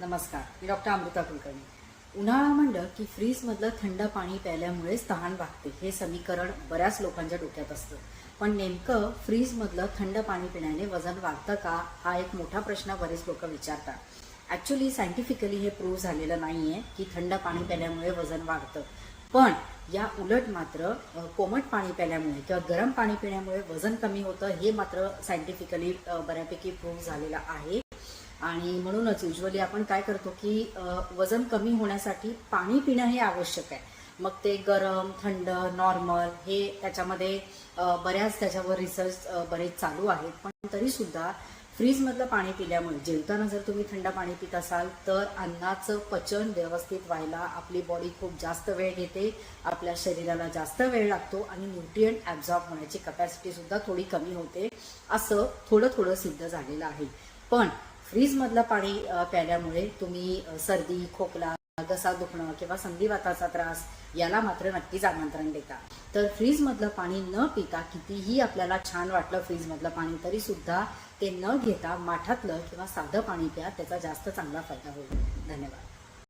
नमस्कार मी डॉक्टर अमृता कुलकर्णी. उन्हाळा म्हणलं की फ्रीजमधलं थंड पाणी प्यायल्यामुळेच तहान भागते हे समीकरण बऱ्याच लोकांच्या डोक्यात असतं. पण नेमकं फ्रीजमधलं थंड पाणी पिण्याने वजन वाढतं का? हा एक मोठा प्रश्न बरेच लोक विचारतात. ॲक्च्युली सायंटिफिकली हे प्रूव्ह झालेलं नाही आहे की थंड पाणी प्यायल्यामुळे वजन वाढतं. पण या उलट मात्र कोमट पाणी प्यायल्यामुळे किंवा गरम पाणी पिण्यामुळे वजन कमी होतं हे मात्र सायंटिफिकली बऱ्यापैकी प्रूव्ह झालेलं आहे. आणि म्हणूनच युजली आपण काय करतो की वजन कमी होण्यासाठी पाणी पिणं हे आवश्यक आहे. मग ते गरम थंड नॉर्मल हे त्याच्यामध्ये बऱ्याच त्याच्यावर रिसर्च बरेच चालू आहेत. पण तरीसुद्धा फ्रीजमधलं पाणी पिल्यामुळे जेवताना जर तुम्ही थंड पाणी पित असाल तर अन्नाचं पचन व्यवस्थित व्हायला आपली बॉडी खूप जास्त वेळ घेते आपल्या शरीराला जास्त वेळ लागतो आणि न्यूट्रियंट ॲब्झॉर्ब होण्याची कपॅसिटी सुद्धा थोडी कमी होते असं थोडं थोडं सिद्ध झालेलं आहे. पण फ्रीजमधलं पाणी प्यायल्यामुळे तुम्ही सर्दी खोकला घसा दुखणं किंवा संधिवाताचा त्रास याला मात्र नक्कीच आमंत्रण देता. तर फ्रीजमधलं पाणी न पिता कितीही आपल्याला छान वाटलं फ्रीजमधलं पाणी तरी सुद्धा ते न घेता माठातलं किंवा साधं पाणी प्या त्याचा जास्त चांगला फायदा होईल. धन्यवाद.